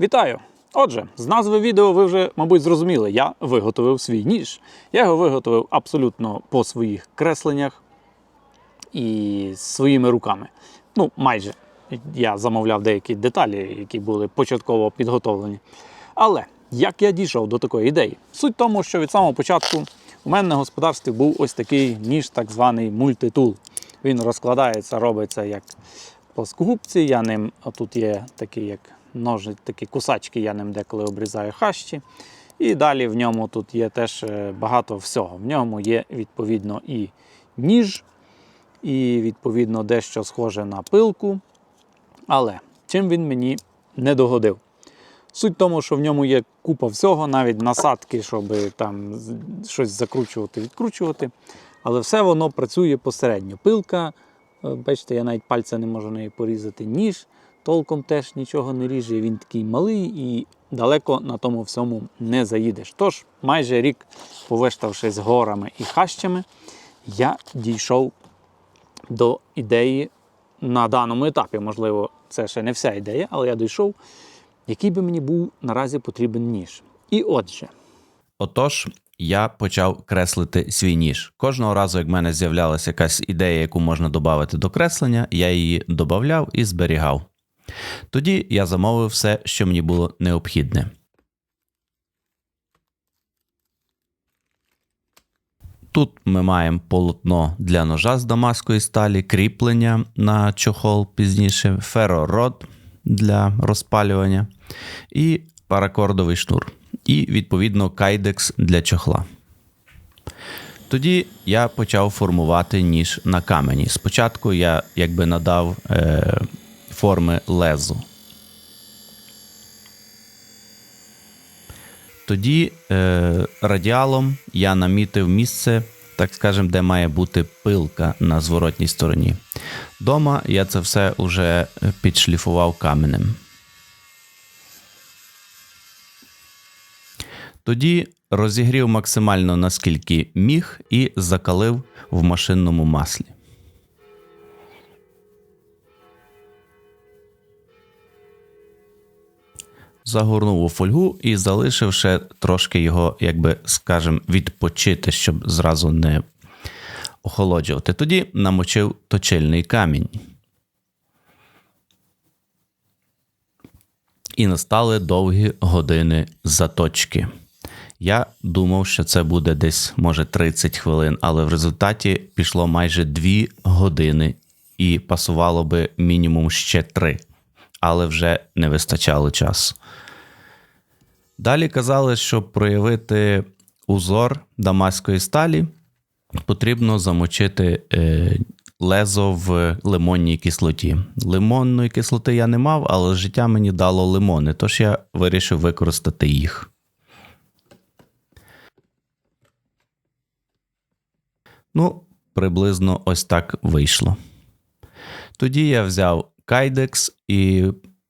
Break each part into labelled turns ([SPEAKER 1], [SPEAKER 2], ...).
[SPEAKER 1] Вітаю! Отже, з назви відео ви вже, мабуть, зрозуміли, я виготовив свій ніж. Я його виготовив абсолютно по своїх кресленнях і своїми руками. Ну, майже. Я замовляв деякі деталі, які були початково підготовлені. Але як я дійшов до такої ідеї? Суть в тому, що від самого початку у мене на господарстві був ось такий ніж, так званий мультитул. Він розкладається, робиться як плоскогубці. Я ним, а тут є такі як ножи, такі кусачки, я ним деколи обрізаю хащі. І далі в ньому тут є теж е, багато всього. В ньому є відповідно і ніж, і відповідно дещо схоже на пилку. Але чим він мені не догодив? Суть в тому, що в ньому є купа всього, навіть насадки, щоб там щось закручувати, відкручувати. Але все воно працює посередньо. Пилка, е, бачите, я навіть пальця не можу неї порізати. Ніж толком теж нічого не ріже. Він такий малий і далеко на тому всьому не заїдеш. Тож, майже рік, повиштавшись горами і хащами, я дійшов до ідеї на даному етапі. Можливо, це ще не вся ідея, але я дійшов, який би мені був наразі потрібен ніж. І отже,
[SPEAKER 2] Отож, я почав креслити свій ніж. Кожного разу, як в мене з'являлася якась ідея, яку можна додати до креслення, я її додавав і зберігав. Тоді я замовив все, що мені було необхідне. Тут ми маємо полотно для ножа з дамаської сталі, кріплення на чохол пізніше, ферород для розпалювання і паракордовий шнур. І, відповідно, кайдекс для чохла. Тоді я почав формувати ніж на камені. Спочатку я якби надав е, форми лезу. Тоді е, радіалом я намітив місце, так скажем, де має бути пилка на зворотній стороні. Дома я це все вже підшліфував каменем. Тоді розігрів максимально наскільки міг і закалив в машинному маслі. Загорнув у фольгу і залишив ще трошки його, якби скажем, відпочити, щоб зразу не охолоджувати. Тоді намочив точильний камінь. І настали довгі години заточки. Я думав, що це буде десь, може, 30 хвилин, але в результаті пішло майже 2 години і пасувало би мінімум ще 3, але вже не вистачало часу. Далі казали, щоб проявити узор дамаської сталі, потрібно замочити е, лезо в лимонній кислоті. Лимонної кислоти я не мав, але життя мені дало лимони, тож я вирішив використати їх. Ну, приблизно ось так вийшло. Тоді я взяв кайдекс і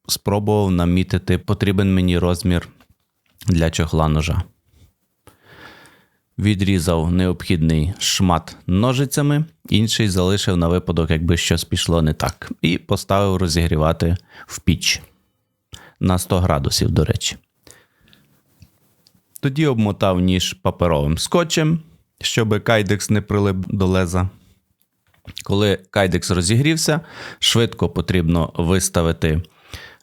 [SPEAKER 2] спробував намітити потрібен мені розмір для чохла ножа. Відрізав необхідний шмат ножицями, інший залишив на випадок, якби щось пішло не так, і поставив розігрівати в піч на 100 градусів, до речі. Тоді обмотав ніж паперовим скотчем, щоб кайдекс не прилип до леза. Коли кайдекс розігрівся, швидко потрібно виставити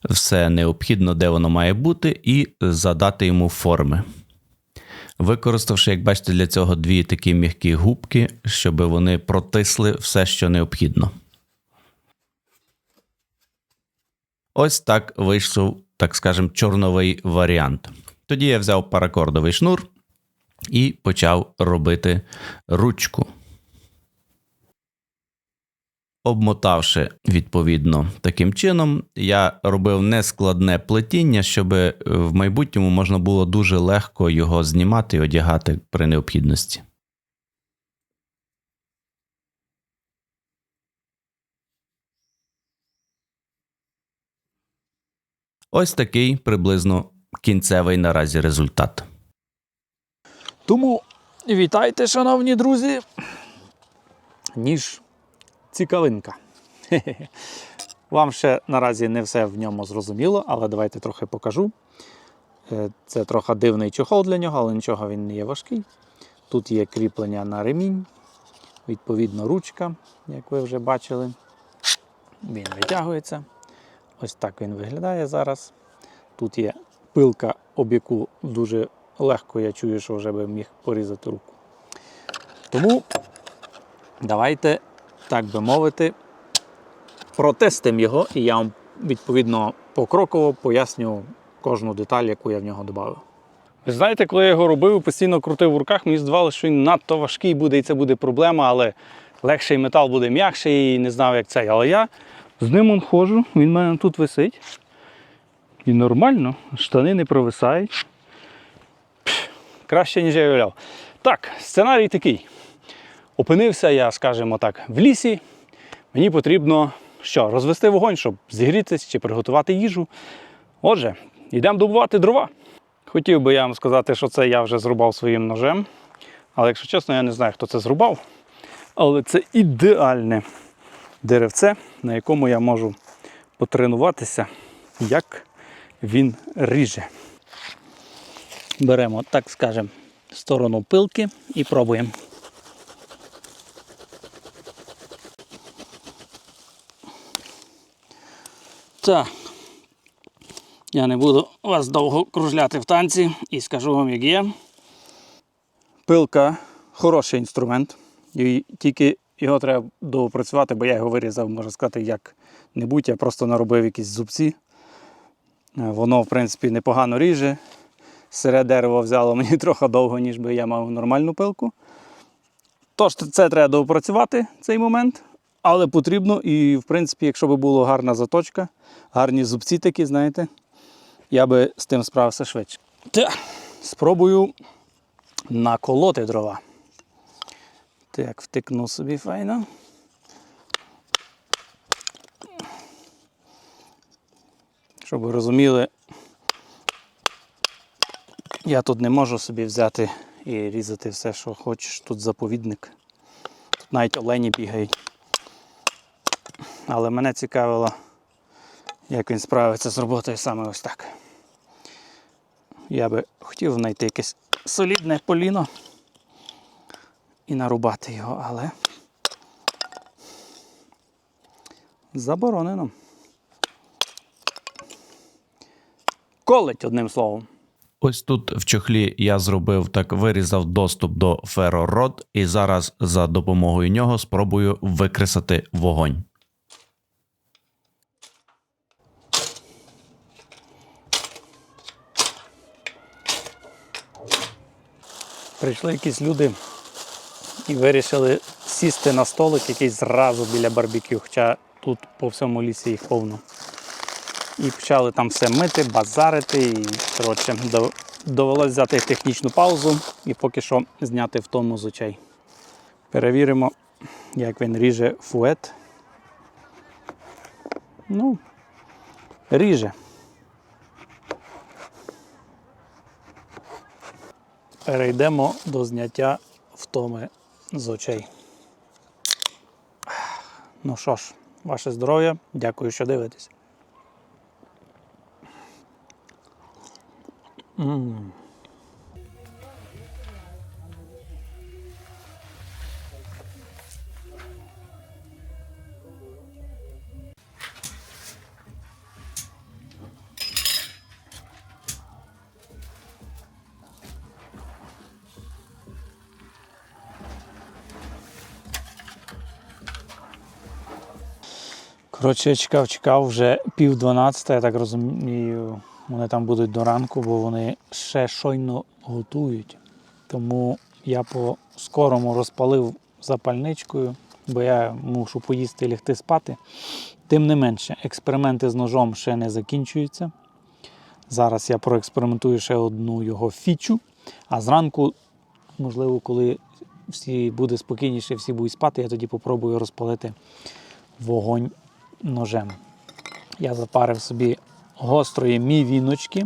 [SPEAKER 2] все необхідно, де воно має бути, і задати йому форми. Використавши, як бачите, для цього дві такі м'які губки, щоб вони протисли все, що необхідно. Ось так вийшов, так скажемо, чорновий варіант. Тоді я взяв паракордовий шнур і почав робити ручку. Обмотавши відповідно таким чином, я робив нескладне плетіння, щоб е, в майбутньому можна було дуже легко його знімати і одягати при необхідності. Ось такий приблизно кінцевий наразі результат.
[SPEAKER 1] Тому вітайте, шановні друзі. Ніж цікавинка. Вам ще наразі не все в ньому зрозуміло, але давайте трохи покажу. Е, Це трохи дивний чохол для нього, але нічого він не є важкий. Тут є кріплення на ремінь, відповідно, ручка, як ви вже бачили. Він витягується. Ось так він виглядає зараз. Тут є пилка, об яку дуже легко я чую, що вже би міг порізати руку. Тому давайте, так би мовити, протестимо його, і я вам відповідно покроково поясню кожну деталь, яку я в нього додав.
[SPEAKER 3] Ви знаєте, коли я його робив, постійно крутив в руках, мені здавалося, що він надто важкий буде, і це буде проблема, але легший метал буде м'якший і не знав, як цей. Але я з ним он ходжу, він в мене тут висить. І нормально, штани не провисають. Пф, Краще, ніж я уявляв. Так, сценарій такий. Опинився я, скажімо так, в лісі. Мені потрібно що, розвести вогонь, щоб зігрітися чи приготувати їжу. Отже, йдемо добувати дрова. Хотів би я вам сказати, що це я вже зрубав своїм ножем. Але якщо чесно, я не знаю, хто це зрубав. Але це ідеальне деревце, на якому я можу потренуватися, як він ріже.
[SPEAKER 1] Беремо, так скажемо, сторону пилки і пробуємо. Так. Я не буду вас довго кружляти в танці і скажу вам, як є.
[SPEAKER 3] Пилка хороший інструмент, і тільки його треба доопрацювати, бо я його вирізав, можна сказати, як-небудь. Я просто наробив якісь зубці. Е, Воно, в принципі, непогано ріже. Сире дерево взяло мені трохи довго, ніж би я мав нормальну пилку. Тож це треба доопрацювати цей момент, але потрібно, і, в принципі, якщо б була гарна заточка, гарні зубці такі, знаєте, я би з тим справився швидше. Так, спробую наколоти дрова. Так, втикну собі файно. Щоб ви розуміли, я тут не можу собі взяти і різати все, що хочеш. Тут заповідник. Тут навіть олені бігають. Але мене цікавило, як він справиться з роботою саме ось так. Я би хотів знайти якесь солідне поліно і нарубати його, але заборонено. Колить одним словом.
[SPEAKER 2] Ось тут в чохлі я зробив так, вирізав доступ до ферород, і зараз за допомогою нього спробую викресати вогонь.
[SPEAKER 1] Прийшли якісь люди і вирішили сісти на столик якийсь зразу біля барбекю, хоча тут по всьому лісі їх повно. І почали там все мити, базарити. І коротше, дов- довелось взяти технічну паузу і поки що зняти втому з очей. Перевіримо, як він ріже фует. Ну, ріже. Перейдемо до зняття втоми з очей. Ну що ж, ваше здоров'я. Дякую, що дивитесь. М. Коротше, я чекав, чекав вже пів дванадцята, я так розумію, вони там будуть до ранку, бо вони ще щойно готують. Тому я по скорому розпалив запальничкою, бо я мушу поїсти і лягти спати. Тим не менше, експерименти з ножом ще не закінчуються. Зараз я проекспериментую ще одну його фічу, а зранку, можливо, коли всі буде спокійніше, всі будуть спати, я тоді попробую розпалити вогонь ножем. Я запарив собі гострої мівіночки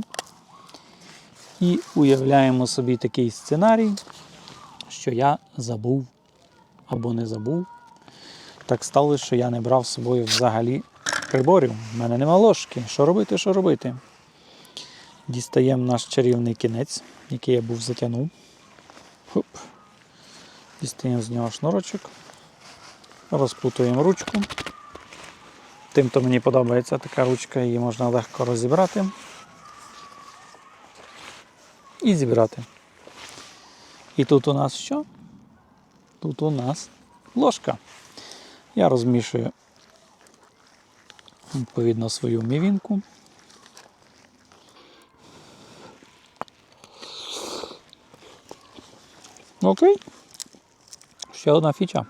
[SPEAKER 1] і уявляємо собі такий сценарій, що я забув або не забув. Так сталося, що я не брав з собою взагалі
[SPEAKER 4] приборів. У мене нема ложки. Що робити, що робити? Дістаємо наш чарівний кінець, який я був затягнув. Хоп. Дістаємо з нього шнурочок. Розплутуємо ручку. Тим, хто мені подобається така ручка, її можна легко розібрати і зібрати. І тут у нас що? Тут у нас ложка. Я розмішую відповідно свою мівінку. Окей. Ще одна фіча.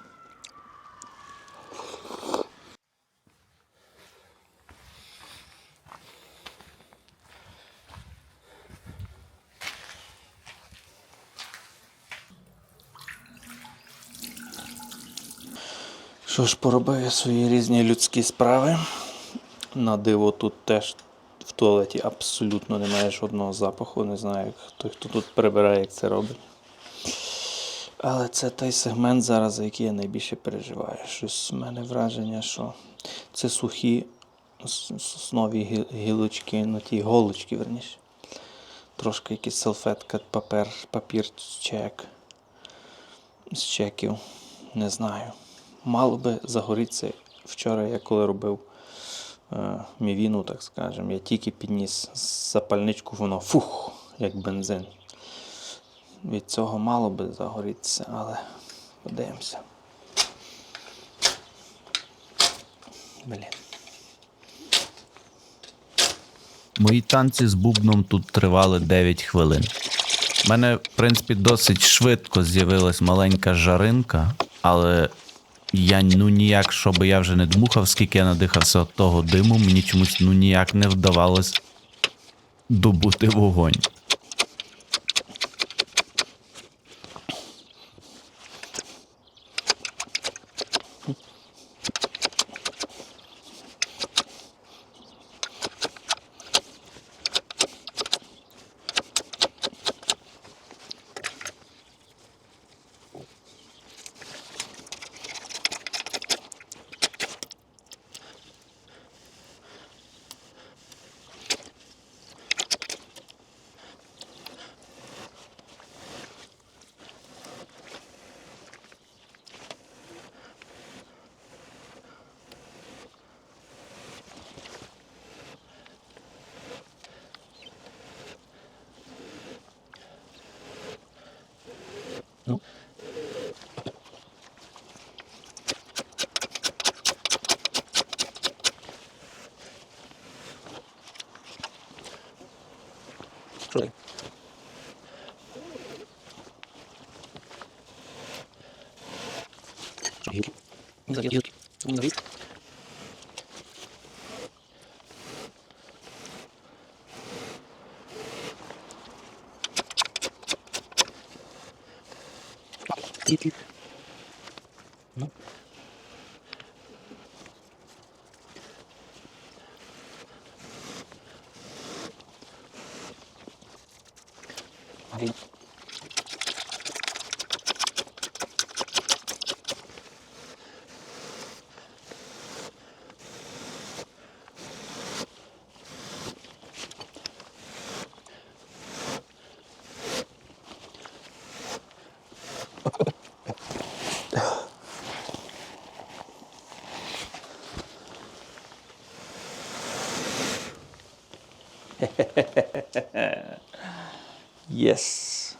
[SPEAKER 1] Що ж, поробив я свої різні людські справи. На диво тут теж в туалеті абсолютно немає жодного запаху. Не знаю, той, хто тут прибирає, як це робить. Але це той сегмент зараз, за який я найбільше переживаю. Щось в мене враження, що це сухі соснові гілочки, ну ті голочки, верніше. Трошки якісь салфетка, папер, папір, чек. З чеків. Не знаю. Мало би загорітися. Вчора я коли робив е, мівіну, так скажемо, я тільки підніс запальничку, воно фух, як бензин. Від цього мало би загорітися, але подивимося. Блін.
[SPEAKER 2] Мої танці з бубном тут тривали 9 хвилин. У мене, в принципі, досить швидко з'явилась маленька жаринка, але я ну ніяк, щоб я вже не дмухав, скільки я надихався від того диму, мені чомусь ну ніяк не вдавалось добути вогонь. що. Гілки. Зав'язки. Він на ріст.
[SPEAKER 1] Єс.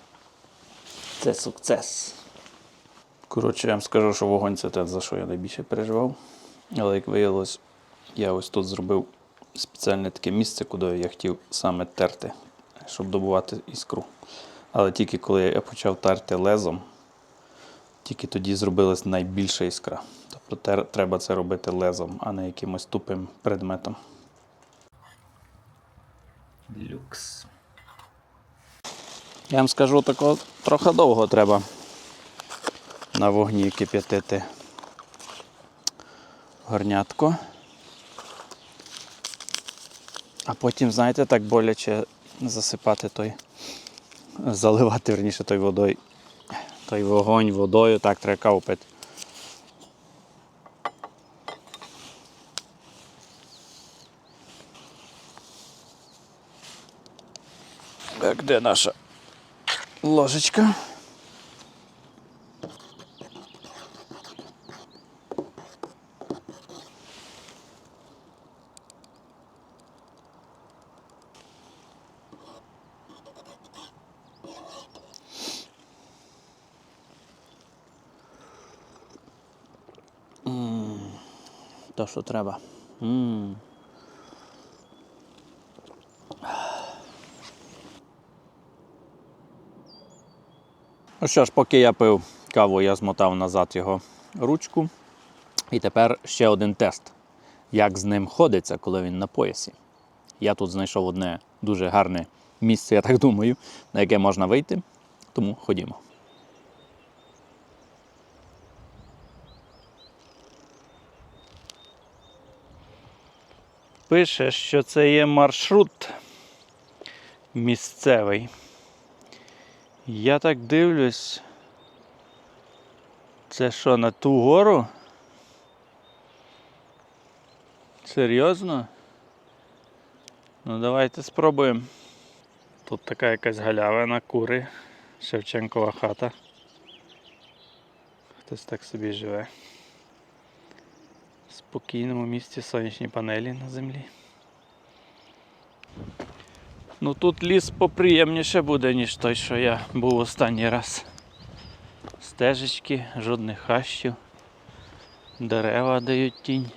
[SPEAKER 1] Це сукцес. Коротше, я вам скажу, що вогонь це те, за що я найбільше переживав. Але як виявилось, я ось тут зробив спеціальне таке місце, куди я хотів саме терти, щоб добувати іскру. Але тільки коли я почав терти лезом, тільки тоді зробилась найбільша іскра. Тобто треба це робити лезом, а не якимось тупим предметом. Люкс. Я вам скажу, тако трохи довго треба на вогні кип'ятити горнятко. А потім, знаєте, так боляче засипати той, заливати верніше той водою. Та й вогонь водою, так треба каву.
[SPEAKER 5] Так, де наша ложечка? Що треба. м Ну що ж, поки я пив каву, я змотав назад його ручку. І тепер ще один тест, як з ним ходиться, коли він на поясі. Я тут знайшов одне дуже гарне місце, я так думаю, на яке можна вийти. Тому ходімо.
[SPEAKER 1] Пише, що це є маршрут місцевий. Я так дивлюсь. Це що, на ту гору? Серйозно? Ну давайте спробуємо. Тут така якась галявина, кури, Шевченкова хата. Хтось так собі живе. Спокійному місці сонячні панелі на землі. Ну тут ліс поприємніше буде, ніж той, що я був останній раз. Стежечки, жодних хащів, дерева дають тінь.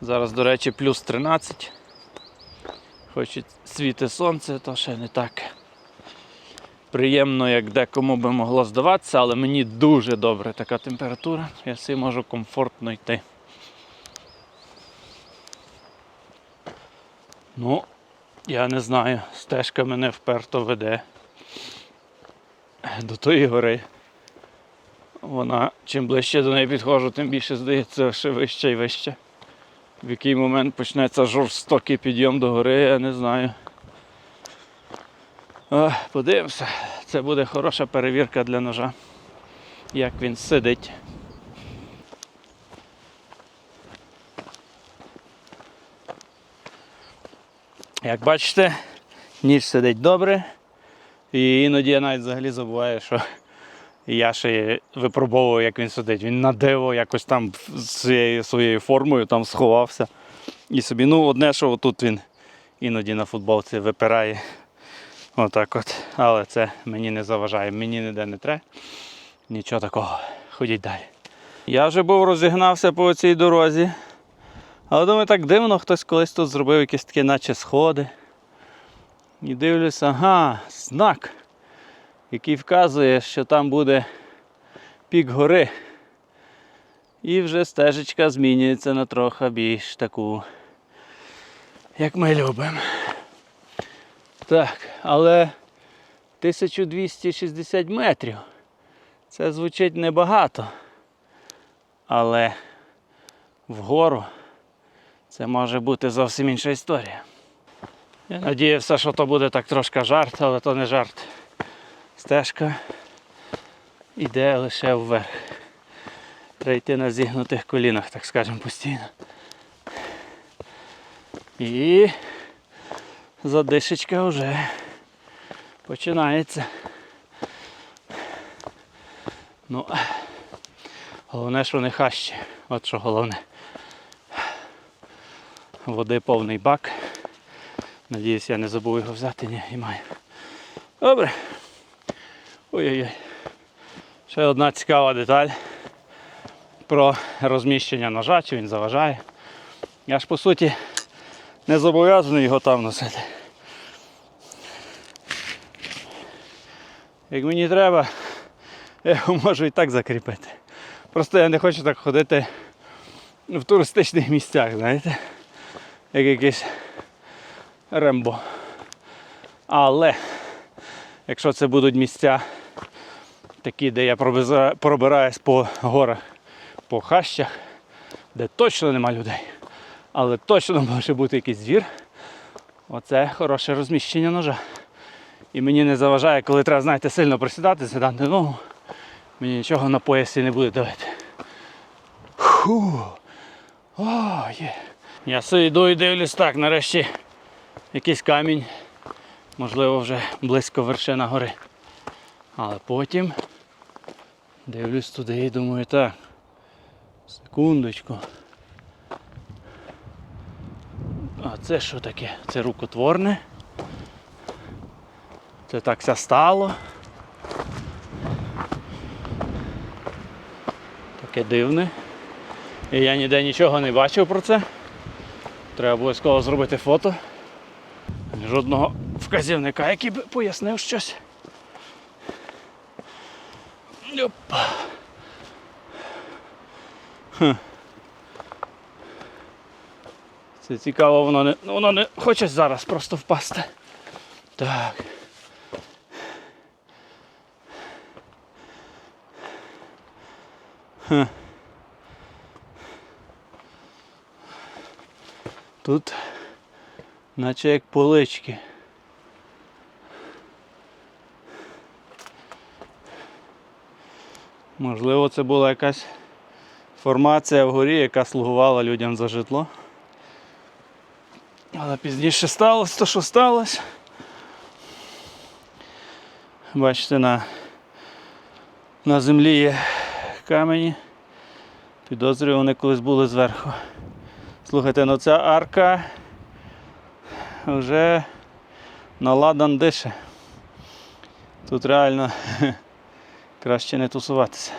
[SPEAKER 1] Зараз, до речі, плюс 13. Хоч і світе сонце, то ще не так приємно, як декому би могло здаватися, але мені дуже добре така температура. Я собі можу комфортно йти. Ну, я не знаю, стежка мене вперто веде до тої гори. Вона чим ближче до неї підходжу, тим більше здається ще вище і вище. В який момент почнеться жорстокий підйом до гори, я не знаю. Подивимося, це буде хороша перевірка для ножа. Як він сидить. Як бачите, ніж сидить добре. І іноді я навіть взагалі забуваю, що я ще випробовував, як він сидить. Він на диво якось там з своєю формою там сховався. І собі, ну, одне, що тут він іноді на футболці випирає. Отак от. Але це мені не заважає, мені ніде не треба. Нічого такого. Ходіть далі. Я вже був розігнався по цій дорозі. Але думаю, так дивно, хтось колись тут зробив якісь такі, наче сходи. І дивлюсь, ага, знак, який вказує, що там буде пік гори. І вже стежечка змінюється на трохи більш таку, як ми любимо. Так, але 1260 метрів. Це звучить небагато. Але вгору це може бути зовсім інша історія. Я надіявся, що то буде так трошки жарт, але то не жарт. Стежка йде лише вверх. Треба йти на зігнутих колінах, так скажемо, постійно. І задишечка вже починається. Ну, головне, що не хащі. От що головне. Води повний бак. Надіюсь, я не забув його взяти, ні, і маю. Добре. Ой-ой-ой. Ще одна цікава деталь про розміщення ножа, чи він заважає. Я ж по суті не зобов'язаний його там носити. Як мені треба, я його можу і так закріпити. Просто я не хочу так ходити в туристичних місцях, знаєте, як якийсь рембо. Але якщо це будуть місця такі, де я пробираюсь по горах, по хащах, де точно нема людей, але точно може бути якийсь звір, оце хороше розміщення ножа. І мені не заважає, коли треба, знаєте, сильно присідати, сідати ногу, мені нічого на поясі не буде давити. Фу. О, є. Я йду і дивлюсь так, нарешті якийсь камінь, можливо, вже близько вершина гори. Але потім дивлюсь туди і думаю, так, секундочку. А це що таке? Це рукотворне. Це так ся стало. Таке дивне. І я ніде нічого не бачив про це. Треба обов'язково зробити фото. Жодного вказівника, який б пояснив щось. Опа. Це цікаво, воно не, воно не хоче зараз просто впасти. Так. Тут наче як полички. Можливо, це була якась формація вгорі, яка слугувала людям за житло. Але пізніше сталося то, що сталося. Бачите, на, на землі є камені. Підозрюю, вони колись були зверху. Слухайте, ну ця арка вже наладан дише. Тут реально краще не тусуватися.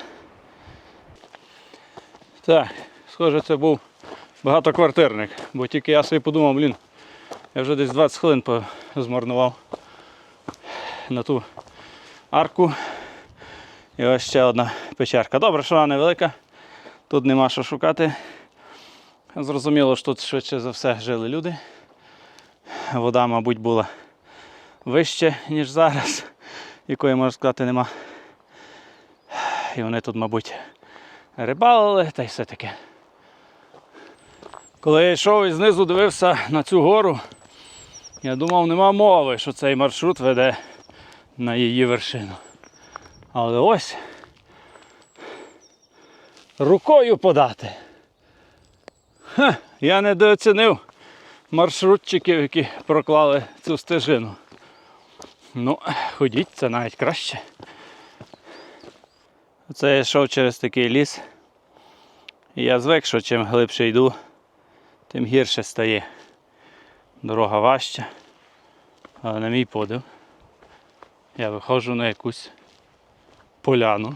[SPEAKER 1] Так, схоже, це був багатоквартирник, бо тільки я собі подумав, блін, я вже десь 20 хвилин змарнував на ту арку. І ось ще одна печерка. Добре, що вона невелика, тут нема що шукати. Зрозуміло, що тут швидше за все жили люди. Вода, мабуть, була вище, ніж зараз, якої, можна сказати, нема. І вони тут, мабуть, рибалили та й все таке. Коли я йшов і знизу дивився на цю гору, я думав, нема мови, що цей маршрут веде на її вершину. Але ось рукою подати. Ха, я недооцінив маршрутчиків, які проклали цю стежину. Ну, ходіть, це навіть краще. Це я йшов через такий ліс. І я звик, що чим глибше йду, тим гірше стає. Дорога важча. Але на мій подив. Я виходжу на якусь поляну.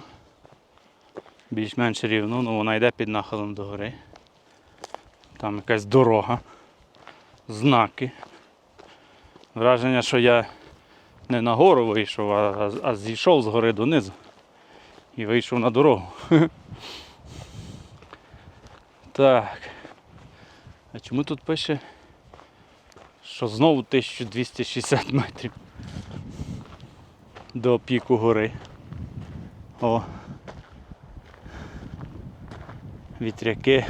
[SPEAKER 1] Більш-менш рівну, ну вона йде під нахилом до гори. Там якась дорога, знаки. Враження, що я не на гору вийшов, а, а зійшов з гори донизу і вийшов на дорогу. Так. А чому тут пише, що знову 1260 метрів до піку гори? О. Вітряки.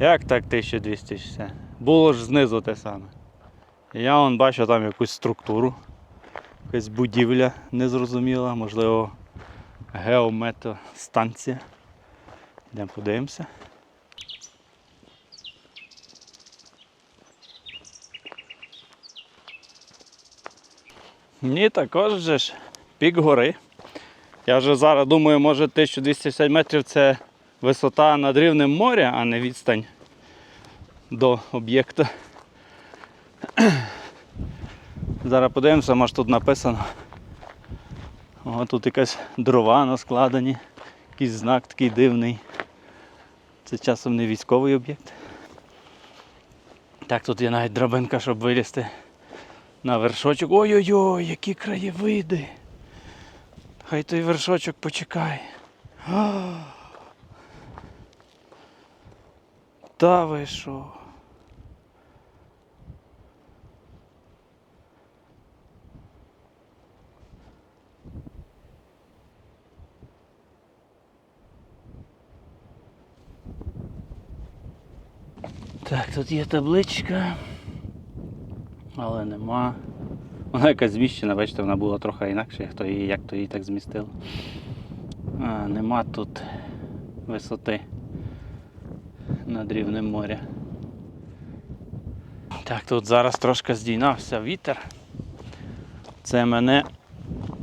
[SPEAKER 1] Як так 1260? Було ж знизу те саме. Я вон бачу там якусь структуру, якась будівля незрозуміла, можливо, геометостанція. Йдемо подивимося. Ні, також же ж пік гори. Я вже зараз думаю, може 1260 метрів це висота над рівнем моря, а не відстань до об'єкта. Зараз подивимося, може тут написано. О, тут якась дрова наскладені, якийсь знак такий дивний. Це часом не військовий об'єкт. Так, тут є навіть драбинка, щоб вилізти на вершочок. Ой-ой-ой, які краєвиди. Хай той вершочок почекає. Та ви що? Так, тут є табличка, але нема. Вона якась зміщена, бачите, вона була трохи інакше, хто її, як то її так змістив. А, нема тут висоти над рівнем моря. Так, тут зараз трошки здійнався вітер. Це мене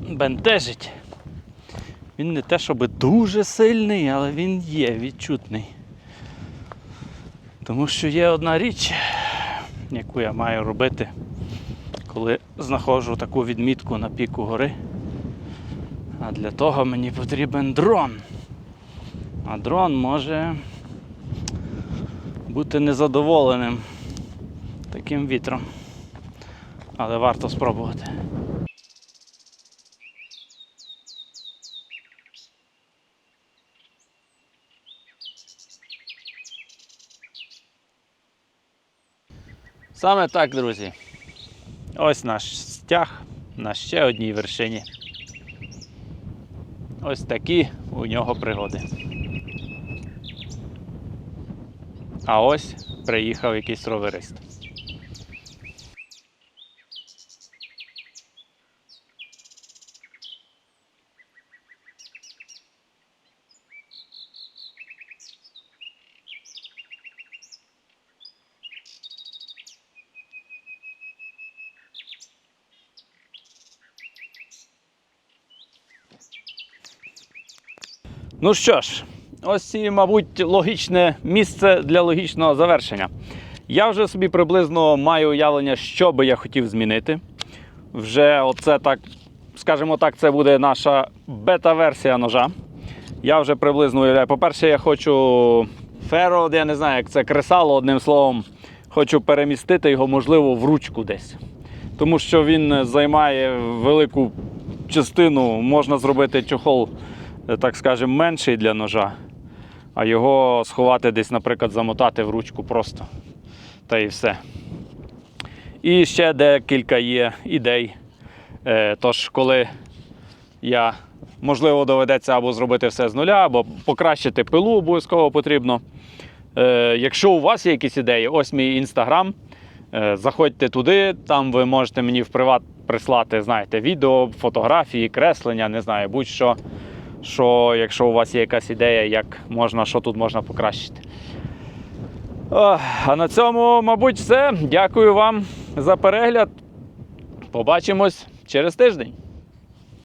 [SPEAKER 1] бентежить. Він не те, щоб дуже сильний, але він є відчутний. Тому що є одна річ, яку я маю робити, коли знаходжу таку відмітку на піку гори. А для того мені потрібен дрон. А дрон може бути незадоволеним таким вітром. Але варто спробувати. Саме так, друзі. Ось наш стяг на ще одній вершині. Ось такі у нього пригоди. А ось приїхав якийсь роверист. Ну що ж, ось і, мабуть, логічне місце для логічного завершення. Я вже собі приблизно маю уявлення, що би я хотів змінити. Вже оце так, скажімо так, це буде наша бета-версія ножа. Я вже приблизно уявляю. По-перше, я хочу феро, я не знаю, як це кресало, одним словом, хочу перемістити його, можливо, в ручку десь. Тому що він займає велику частину, можна зробити чохол так скажемо, менший для ножа, а його сховати десь, наприклад, замотати в ручку просто. Та і все. І ще декілька є ідей. Е, Тож, коли я, можливо, доведеться або зробити все з нуля, або покращити пилу обов'язково потрібно. Е, Якщо у вас є якісь ідеї, ось мій інстаграм. Е, Заходьте туди, там ви можете мені в приват прислати, знаєте, відео, фотографії, креслення, не знаю, будь-що що якщо у вас є якась ідея, як можна, що тут можна покращити. А на цьому, мабуть, все. Дякую вам за перегляд. Побачимось через тиждень.